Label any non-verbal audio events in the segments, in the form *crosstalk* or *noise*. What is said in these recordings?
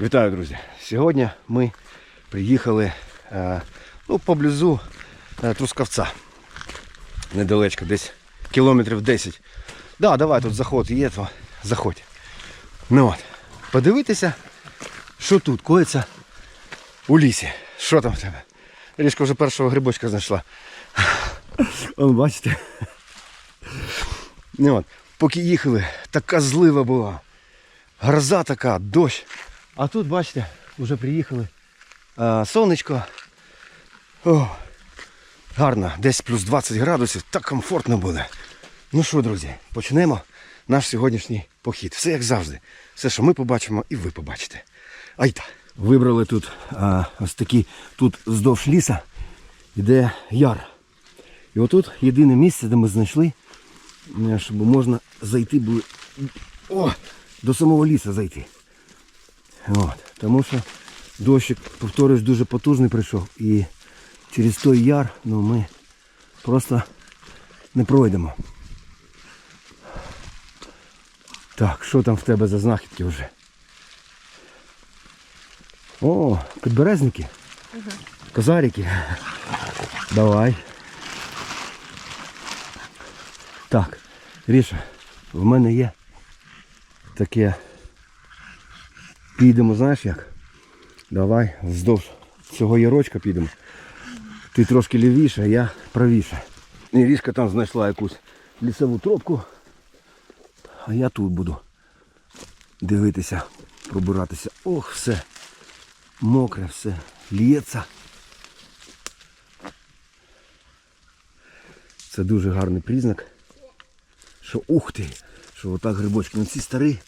Вітаю, друзі! Сьогодні ми приїхали е, ну, поблизу е, Трускавця. Недалечко, десь кілометрів 10. Да, давай тут заход є, то заходь. Ну от, подивитися, що тут коїться у лісі. Що там в тебе? Річка вже першого грибочка знайшла. Он, бачите? Ну, от, поки їхали, така злива була. Гроза така, дощ. А тут, бачите, вже приїхали. А, сонечко. О, гарно, десь плюс 20 градусів, так комфортно буде. Ну що, друзі, почнемо наш сьогоднішній похід. Все як завжди. Все, що ми побачимо, і ви побачите. Айта. Вибрали тут а, ось такі, тут вздовж ліса йде яр. І отут єдине місце, де ми знайшли, е, щоб можна зайти було. О, до самого лісу зайти. От, тому що дощик, повторюсь, дуже потужний прийшов. І через той яр ну, ми просто не пройдемо. Так, що там в тебе за знахідки вже? О, підберезники. Козарики. Давай. Так, Ріша, в мене є таке. Підемо, знаєш як? Давай вздовж цього ярочка підемо. Ти трошки лівіше, я правіше. І Рішка там знайшла якусь лісову тропку. А я тут буду дивитися, пробиратися. Ох, все. Мокре все. Лється. Це дуже гарний признак. Що ух ти! Що отак грибочки. Ну ці старі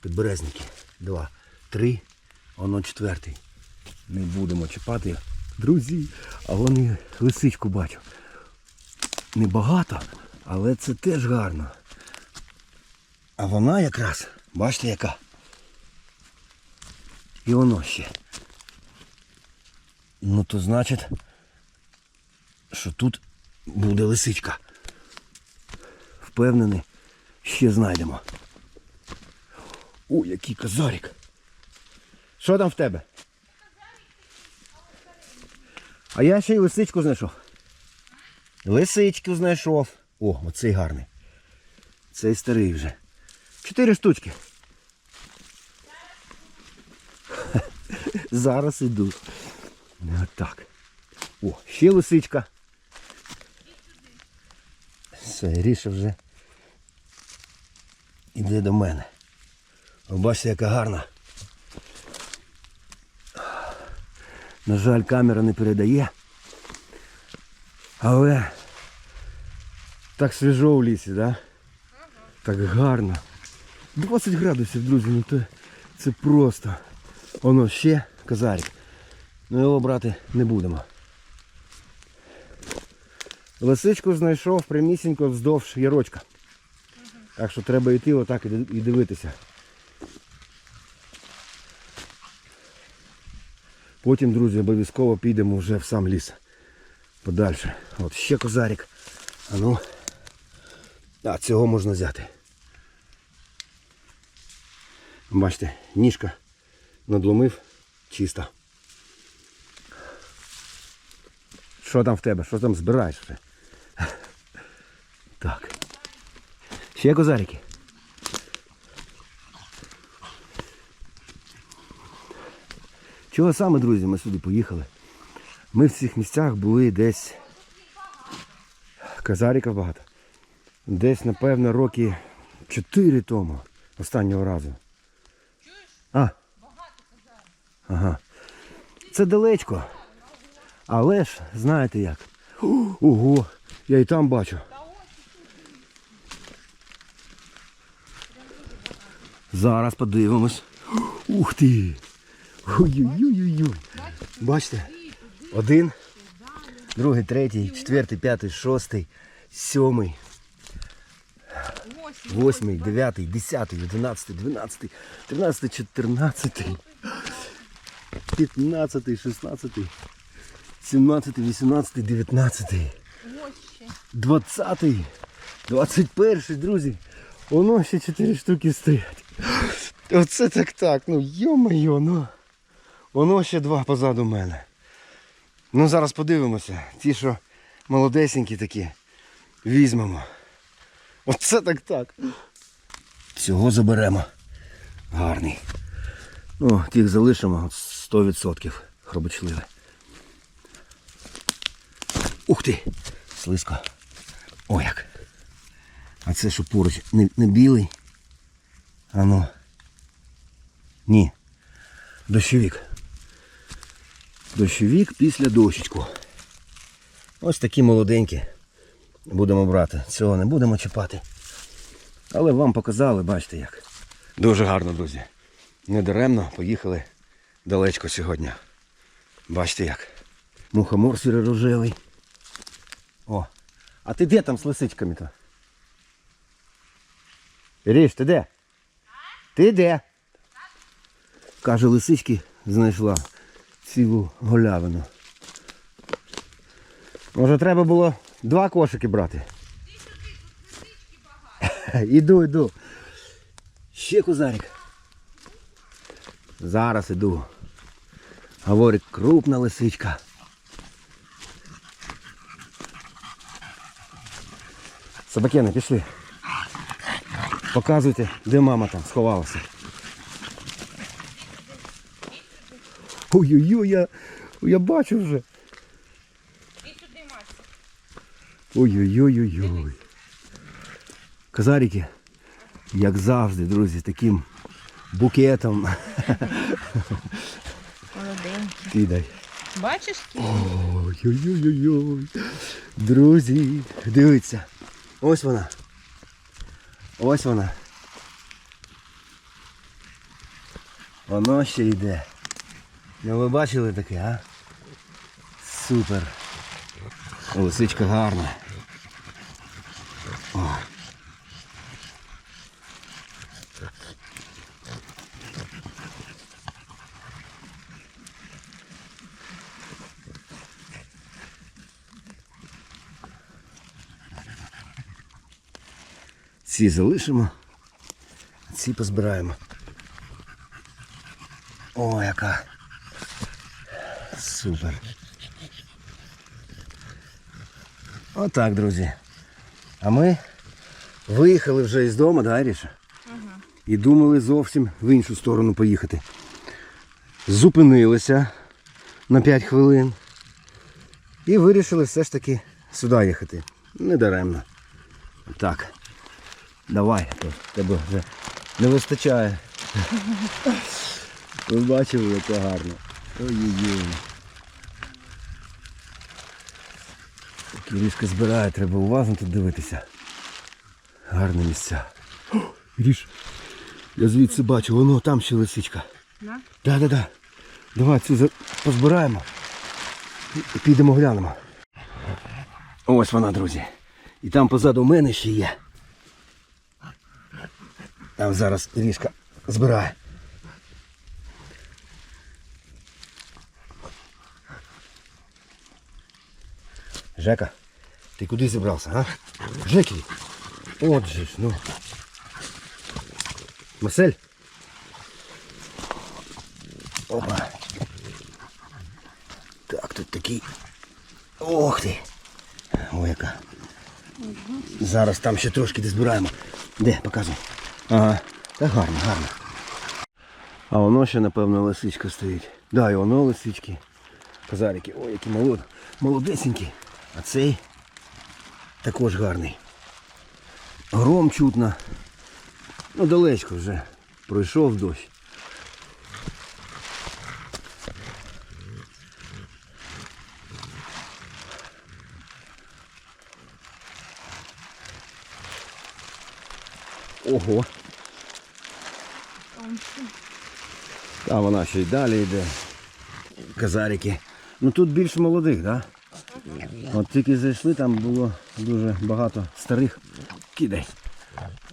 підберезники. Два, три, воно четвертий. Не будемо чіпати. Друзі, а вони лисичку бачу. Небагато, але це теж гарно. А вона якраз, бачите яка? І воно ще. Ну то значить, що тут буде лисичка. Впевнений, ще знайдемо. О, який козарик. Що там в тебе? А я ще й лисичку знайшов. Лисичку знайшов. О, оцей гарний. Цей старий вже. Чотири штучки. *laughs* Зараз іду. Отак. О, ще лисичка. Все, Ріша вже іде до мене. Бачите, яка гарна. На жаль, камера не передає. Але так свіжо у лісі, да? Так гарно. 20 градусів, друзі, ну то це просто. Воно ще козарик. Ну його брати не будемо. Лисичку знайшов прямісінько вздовж ярочка. Так що треба йти отак і дивитися. Потім, друзі, обов'язково підемо вже в сам ліс. Подальше. От ще козарик. А ну. А, цього можна взяти. Бачите, ніжка надломив чисто. Що там в тебе? Що там збираєш? Так. Ще козарики. Чого саме, друзі, ми сюди поїхали? Ми в цих місцях були десь. Казариків багато. Десь, напевно, роки 4 тому. Останнього разу. А. Ага. Це далечко. Але ж, знаєте як. Ого, я і там бачу. Зараз подивимось. Ух ти! Ой-ой-ой-ой. Бачите? Один, другий, третій, четвертий, п'ятий, шостий, сьомий, восьмий, дев'ятий, десятий, одинадцятий, дванадцятий, тринадцятий, чотирнадцятий, п'ятнадцятий, шістнадцятий, сімнадцятий, вісімнадцятий, дев'ятнадцятий, двадцятий, двадцять перший, друзі. Воно ще чотири штуки стоять. Оце так так. Ну йо-моє, ну. Воно ще два позаду мене. Ну зараз подивимося. Ті, що молодесенькі такі, візьмемо. Оце так так. Всього заберемо. Гарний. Ну, тих залишимо 100% хробочливе. Ух ти! Слизько. О як. А це що поруч? Не, не білий? А ну. Ні. Дощовик. Дощовик після дощечку. Ось такі молоденькі. Будемо брати. Цього не будемо чіпати. Але вам показали, бачите як. Дуже гарно, друзі. Недаремно поїхали далечко сьогодні. Бачите як. Мухомор сіро-рожевий. О. А ти де там з лисичками-то? Ріш, ти де? Ти де? Каже, лисички знайшла цілу голявину. Може треба було два кошики брати. *laughs* Іду, іду. Ще козарик. Зараз іду. Говорить, крупна лисичка. Собакени, пішли. Показуйте, де мама там сховалася. Ой-ой-ой, я, я бачу вже. І сюди, Мася. Ой-ой-ой-ой-ой. Казарики, як завжди, друзі, таким букетом. Молоденький. Кидай. Бачиш? Ой-ой-ой-ой. Друзі, дивіться. Ось вона. Ось вона. Воно ще йде. Ну ви бачили таке, а? Супер. Лисичка гарна. О. Ці залишимо, ці позбираємо. О, яка. Супер. Отак, друзі. А ми виїхали вже із дому, да, Аріша? І думали зовсім в іншу сторону поїхати. Зупинилися на 5 хвилин. І вирішили все ж таки сюди їхати. Недаремно. Так. Давай, то тебе вже не вистачає. Ви бачили, яке гарно. Ой-ой-ой. Кирішка збирає, треба уважно тут дивитися. Гарне місця. О, Іріш, я звідси бачу, воно там ще лисичка. Да? Так, так, так. Давай цю позбираємо. І підемо глянемо. Ось вона, друзі. І там позаду мене ще є. Там зараз Ірішка збирає. Жека, ти куди зібрався, а? Жекі. От же ж, ну. Марсель. Опа. Так, тут такий. Ох ти. Ой, яка. Зараз там ще трошки де збираємо. Де, показуй. Ага. Та гарно, гарно. А воно ще, напевно, лисичка стоїть. Да, і воно лисички. Казарики. Ой, які молод... молодесенькі. А цей також гарний. Гром чутно. Ну, далечко вже. Пройшов дощ. Ого. Там вона ще й далі йде. Казарики. Ну тут більше молодих, так? Да? От тільки зайшли, там було дуже багато старих. Кидай.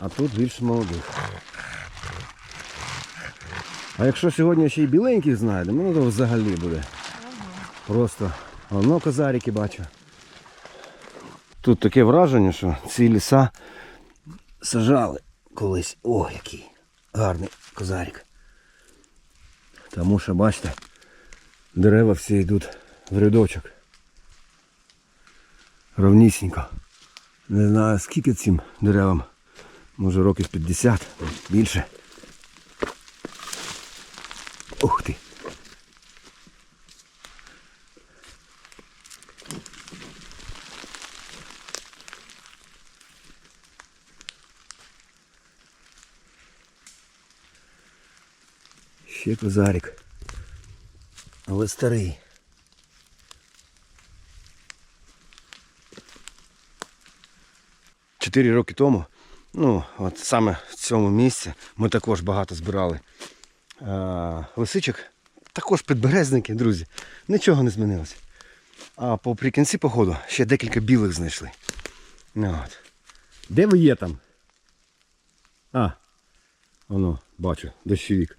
А тут більше молодих. А якщо сьогодні ще й біленьких знайдемо, ну то взагалі буде. Просто воно козарики бачу. Тут таке враження, що ці ліса сажали колись. О, який гарний козарик. Тому що, бачите, дерева всі йдуть в рядочок. Ровнісінько. Не знаю скільки цим деревам. Може років 50, більше. Ух ти. Ще козарик. Але старий. Чотири роки тому, ну, от саме в цьому місці ми також багато збирали а, лисичок. Також підберезники, друзі. Нічого не змінилося. А поприкінці походу ще декілька білих знайшли. Ну, от. Де ви є там? А, воно, бачу, дощовик.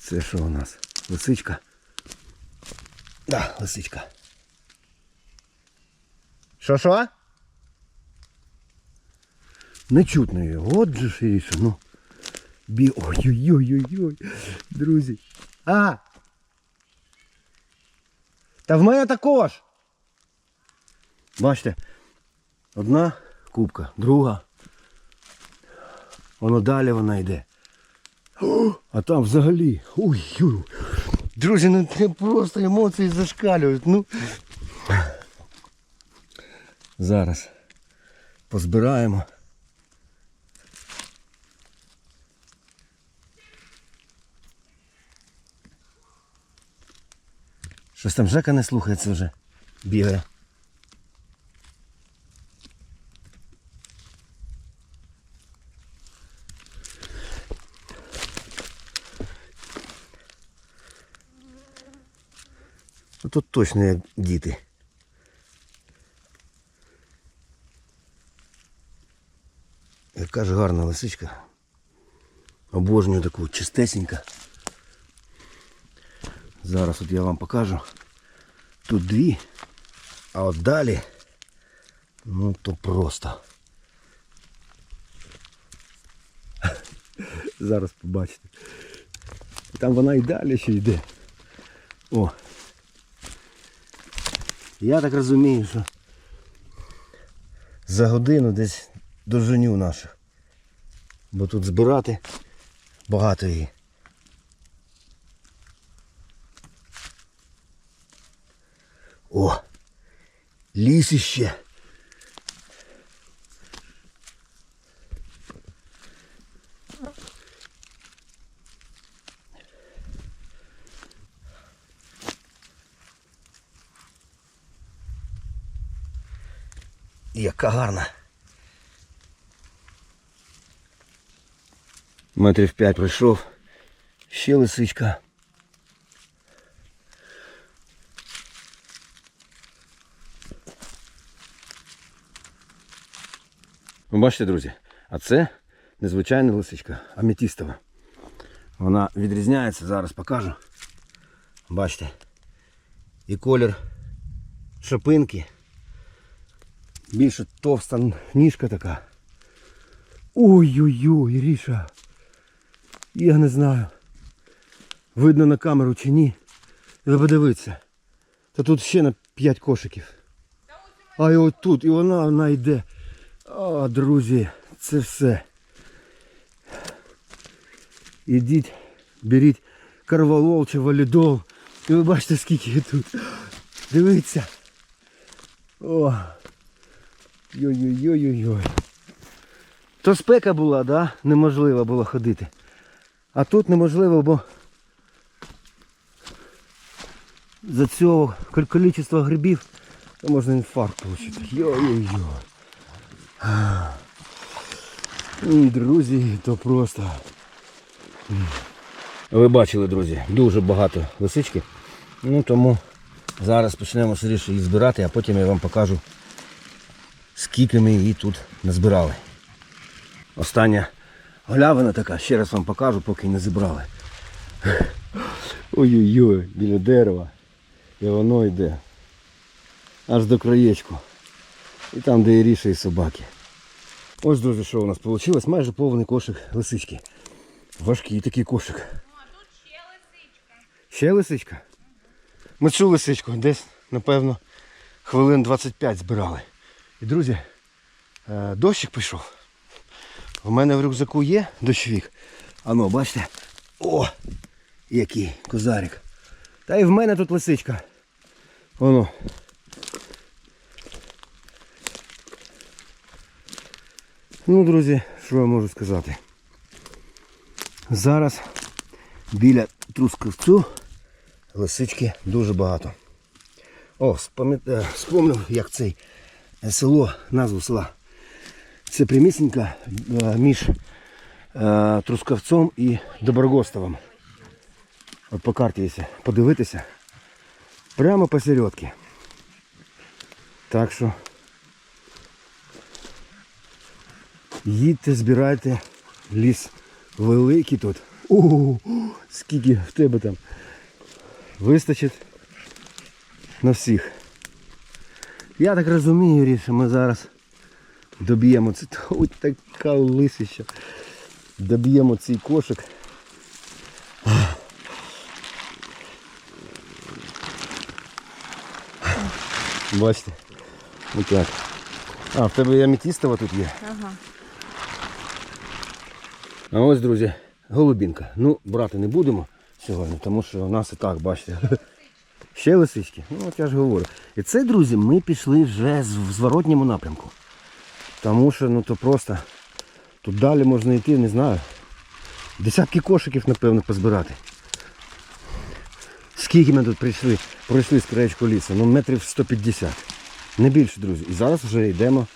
Це що у нас? Лисичка? Да, лисичка. Що що? Не чутно її. От же ж і ну. Бі... Ой-ой-ой-ой-ой. Друзі. А! Та в мене також. Бачите, одна кубка, друга. Воно далі вона йде. А там взагалі. Ой-ой. Друзі, ну це просто емоції зашкалюють. Ну. Зараз позбираємо. Щось там Жека не слухається вже. Бігає. Ну, Тут точно як діти. Яка ж гарна лисичка. Обожнюю таку чистесенька. Зараз от я вам покажу. Тут дві, а от далі, ну то просто. *laughs* Зараз побачите. Там вона і далі ще йде. О. Я так розумію, що за годину десь доженю наших. Бо тут збирати багато її. О! Лісище! Яка гарна. Метрів п'ять пройшов. Ще лисичка. Ви бачите, друзі, а це незвичайна лисичка, аметістова. Вона відрізняється, зараз покажу. Бачите. І колір шипинки. Більше товста ніжка така. Ой-ой-ой, Ріша. Я не знаю. Видно на камеру чи ні. Ви подивіться. Та тут ще на 5 кошиків. А і от тут, і вона, вона йде. О, друзі, це все. Ідіть, беріть карвалол чи валідол. І ви бачите, скільки їх тут. Дивіться. О. Йой-йой-йой-йой. То спека була, да? Неможливо було ходити. А тут неможливо, бо за цього кіль- кількість грибів можна інфаркт отримати. Йой-йой-йой. Друзі, то просто. Ви бачили, друзі, дуже багато лисички. Ну тому зараз почнемо швидше її збирати, а потім я вам покажу, скільки ми її тут назбирали. Остання галявина така, ще раз вам покажу, поки не зібрали. Ой-ой-ой, біля дерева. І воно йде. Аж до краєчку. І там, де Іріша і собаки. Ось, друзі, що у нас вийшло. Майже повний кошик лисички. Важкий такий кошик. А тут ще лисичка. Ще лисичка? Ми цю лисичку десь, напевно, хвилин 25 збирали. І, друзі, е, дощик пішов. У мене в рюкзаку є дощовик. Ано, бачите? О! Який козарик. Та і в мене тут лисичка. Воно. Ну, друзі, що я можу сказати? Зараз біля трускавцю лисички дуже багато. О, е, як цей село, назву села. Це примісінька е, між е, Трускавцом і Доброгостовом. От по карті, якщо подивитися, прямо посередки. Так що їдьте, збирайте ліс великий тут. О, скільки в тебе там. Вистачить на всіх. Я так розумію, Рі, що ми зараз доб'ємо це. *laughs* Ось така лисища. Доб'ємо цей кошик. Бачите? Ось так. А, в тебе і аметістова тут є. Ага. А ось, друзі, голубінка. Ну, брати не будемо сьогодні, тому що у нас і так, бачите. *laughs* Ще лисички. Ну, от я ж говорю. І це, друзі, ми пішли вже в зворотньому напрямку. Тому що ну то просто тут далі можна йти, не знаю. Десятки кошиків, напевно, позбирати. Скільки ми тут прийшли, пройшли з краєчку лісу? Ну, метрів 150. Не більше, друзі. І зараз вже йдемо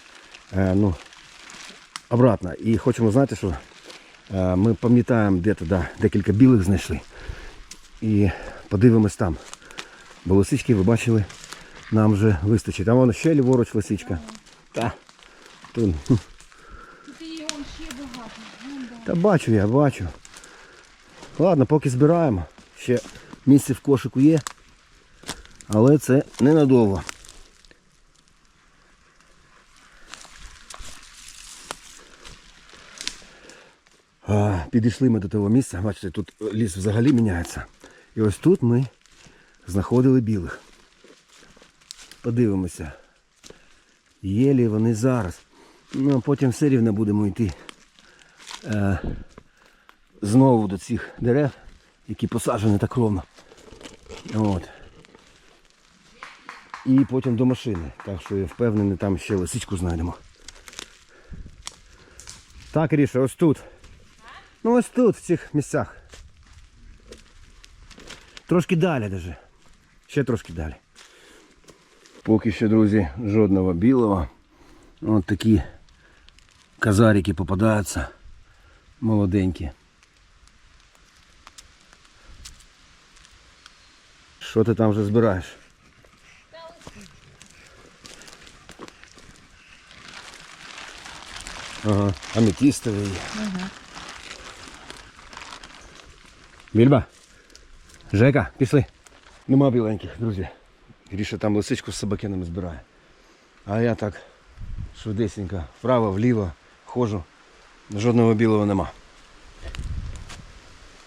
е, ну, обратно. І хочемо знати, що е, ми пам'ятаємо, де туди декілька білих знайшли. І подивимось там. Бо лисички, ви бачили, нам вже вистачить. А вон ще ліворуч лисичка. Та, тут. Та бачу я, бачу. Ладно, поки збираємо. Ще місце в кошику є. Але це ненадовго. Підійшли ми до того місця. Бачите, тут ліс взагалі міняється. І ось тут ми знаходили білих. Подивимося. Є лі вони зараз. Ну, а потім все рівно будемо йти е, знову до цих дерев, які посаджені так ровно. От. І потім до машини. Так що я впевнений, там ще лисичку знайдемо. Так, Ріша, ось тут. Ну ось тут, в цих місцях. Трошки далі даже. Ще трошки далі. Поки що, друзі, жодного білого. Ось такі казарики попадаються. Молоденькі. Що ти там вже збираєш? Ага, аметистовий. Ага. Більба. Жека, пішли. Нема біленьких, друзі. Гріша там лисичку з собакинами збирає. А я так швидесенько вправо, вліво ходжу. Жодного білого нема.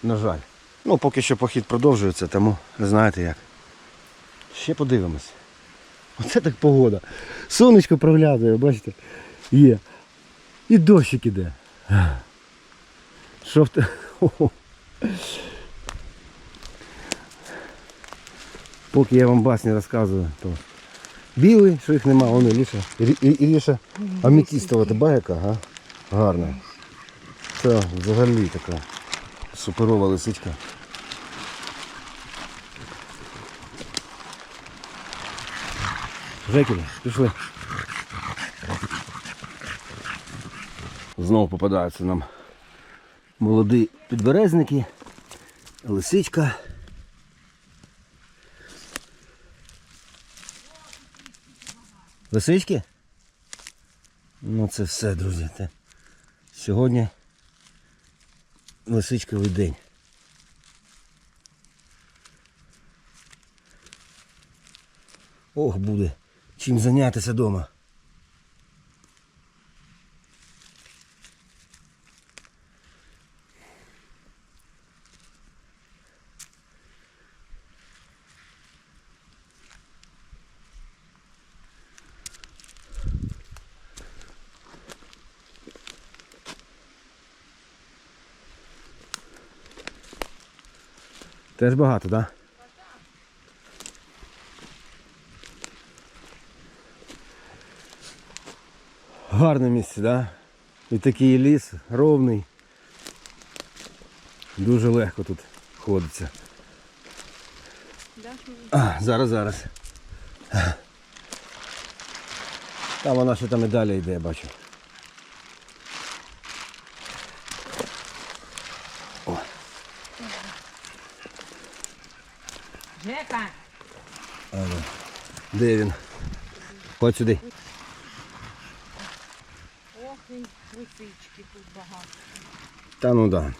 На жаль. Ну, поки що похід продовжується, тому знаєте як. Ще подивимось. Оце так погода. Сонечко проглядає, бачите? Є. І дощик іде. Що в те. *laughs* Поки я вам басні розказую, то білий, що їх нема, вони ліше. І, і, і аметістова тебе яка, га? Гарна. Це взагалі така суперова лисичка. Жекіли, пішли. Знову попадаються нам молоді підберезники, лисичка. Лисички? Ну це все, друзі. Це сьогодні лисичковий день. Ох, буде чим зайнятися вдома. Теж багато, так? Да? Гарне місце, так? Да? І такий ліс ровний. Дуже легко тут ходиться. А, зараз, зараз. Там вона ще там і далі йде, я бачу. Жека, Де він? Ходь сюди. ох і лисички тут багато. Та ну да.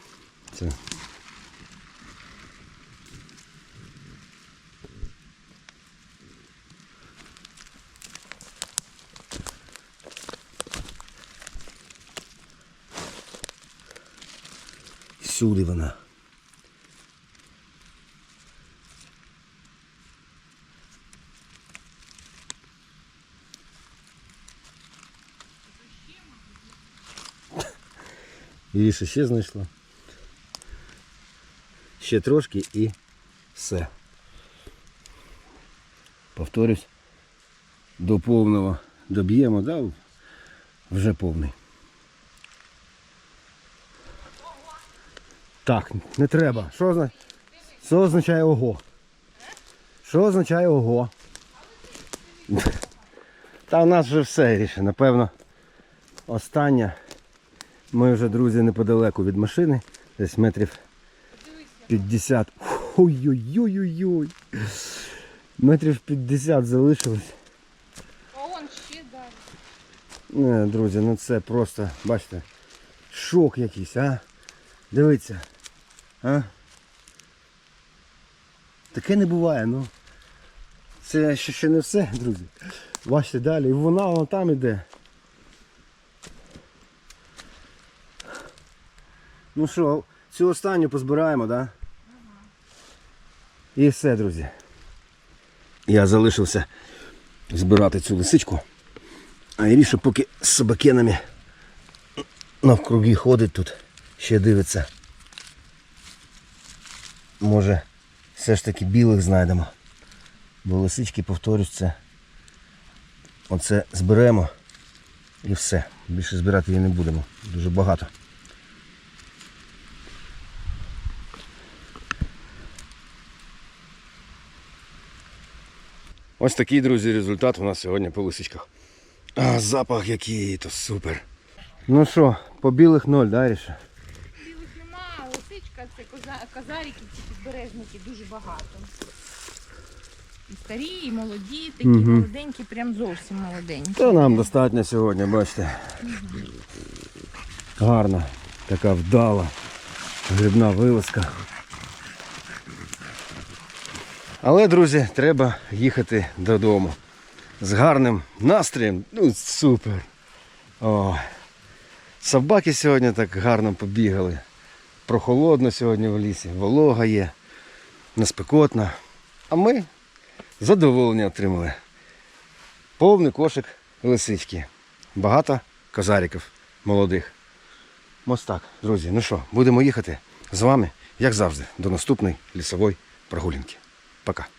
Це. Всюди вона. Її ще ще знайшла. Ще трошки і все. Повторюсь, до повного доб'ємо, да? вже повний. Так, не треба. Що, озна... Що означає ого? Що означає ого? Та у нас вже все ріше, напевно. Остання. Ми вже, друзі, неподалеку від машини. Десь метрів 50. Ой-ой-ой-ой-ой. Метрів 50 залишилось. А он ще далі. Не, друзі, ну це просто, бачите, шок якийсь, а? Дивіться. А? Таке не буває, ну. Це ще, ще не все, друзі. Бачите далі. І вона вона там іде. Ну що, цю останню позбираємо, так? Да? І все, друзі. Я залишився збирати цю лисичку. А Іріша поки з собакенами навкруги ходить тут, ще дивиться. Може, все ж таки білих знайдемо. Бо лисички, повторюсь, це. Оце зберемо і все. Більше збирати її не будемо. Дуже багато. Ось такий, друзі, результат у нас сьогодні по лисичках. А, запах який, то супер. Ну що, по білих ноль, да, Ріша? Білих нема, лисичка це коза... козарики, ці підбережники дуже багато. І старі, і молоді, такі молоденькі, прям зовсім молоденькі. Та нам достатньо сьогодні, бачите. Гарна, така вдала грибна вилазка. Але, друзі, треба їхати додому. З гарним настроєм. Ну, супер. О. Собаки сьогодні так гарно побігали. Прохолодно сьогодні в лісі, волога є, неспекотно. А ми задоволення отримали. Повний кошик лисички. Багато козариків молодих. Ось так, друзі. Ну що, будемо їхати з вами, як завжди, до наступної лісової прогулянки. Пока.